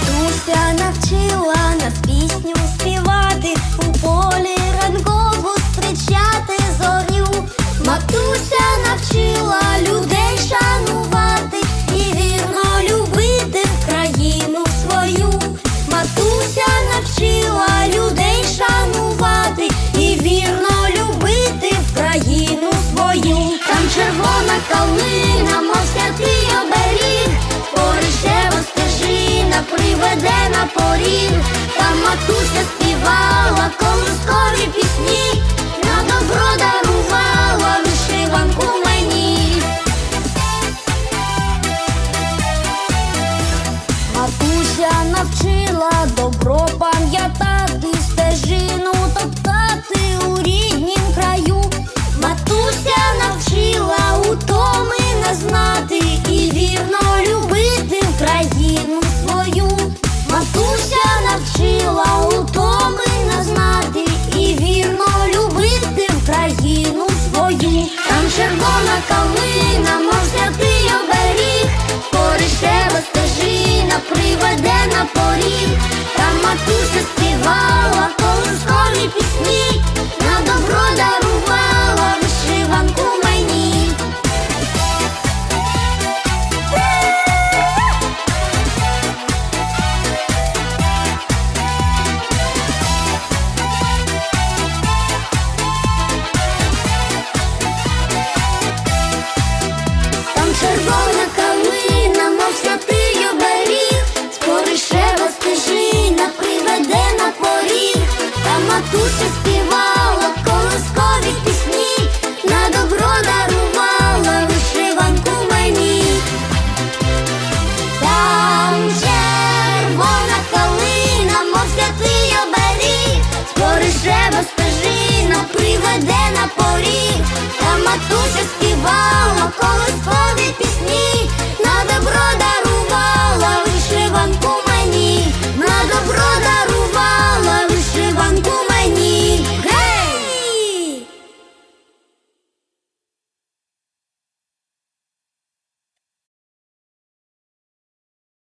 Матуся навчила нас пісню співати, у полі ранкову зустрічати зорю. Матуся навчила людей шанувати і вірно любити країну свою. Матуся навчила людей шанувати і вірно любити країну свою. Там червона калина, приведе на поріг, там матуся співала колискові червона калина, мов оберіг, Поришева стежина приведе на поріг, там матуся співала колискові пісні, матуся співала колискові пісні, на добро дарувала вишиванку мені. Там червона калина, мов святий оберіг, Споришева стежина приведе на поріг, там матуся співала колискові